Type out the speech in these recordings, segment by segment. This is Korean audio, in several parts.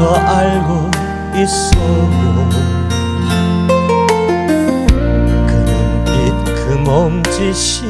저 알고 있어요. 그눈빛 그 몸짓이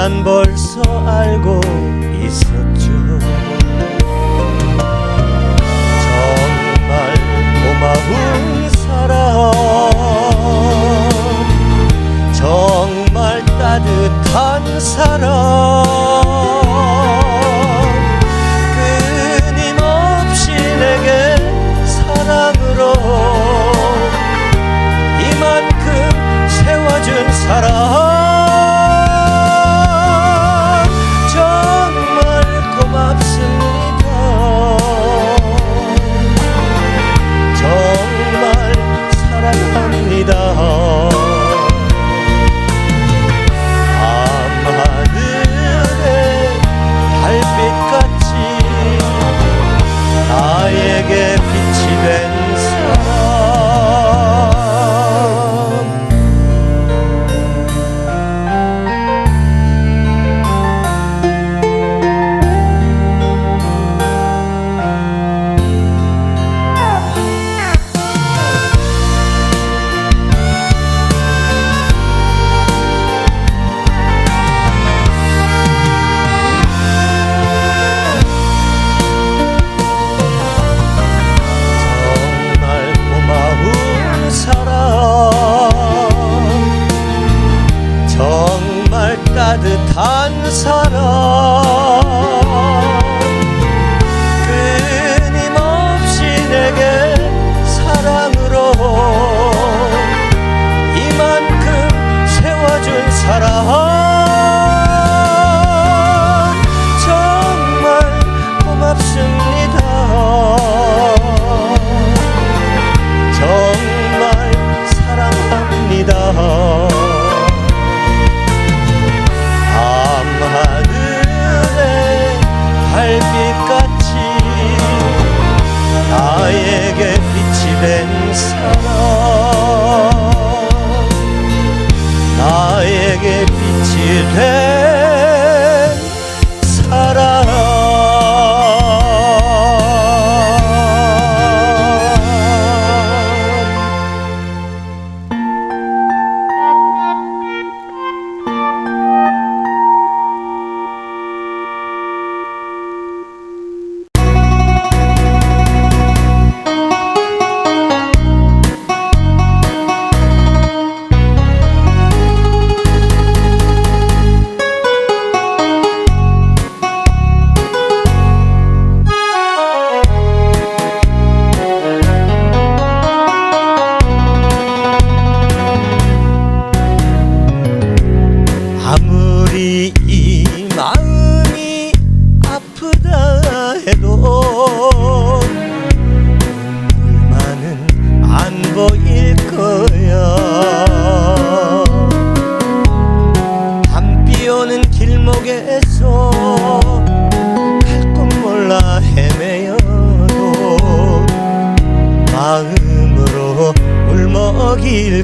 난 벌써 알고 사랑. it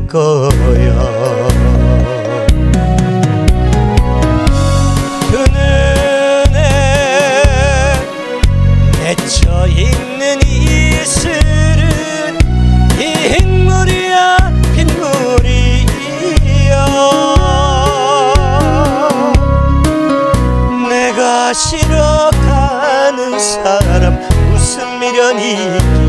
거야. 그늘에 맺혀 있는 이슬은 흰물이야 흰물이야 내가 싫어하는 사람 무슨 미련이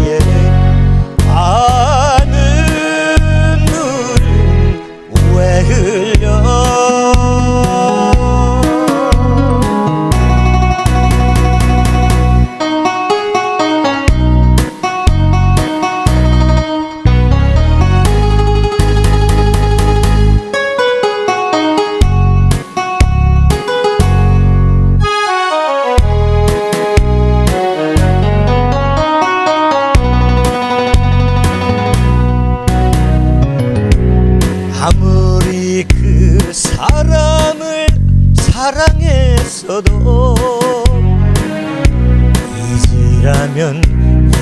흐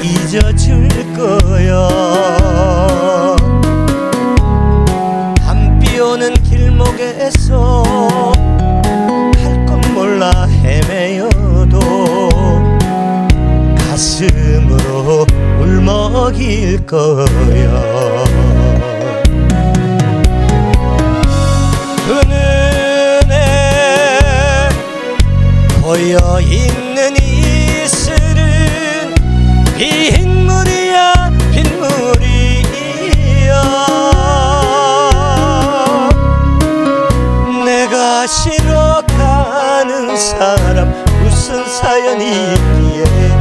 잊어줄 거야 밤비 오는 길목에서 할것 몰라 헤매여도 가슴으로 울먹일 거야 그 눈에 고여 있는 이슬은 빗물이야 빗물이야 내가 싫어 가는 사람 무슨 사연이 있기에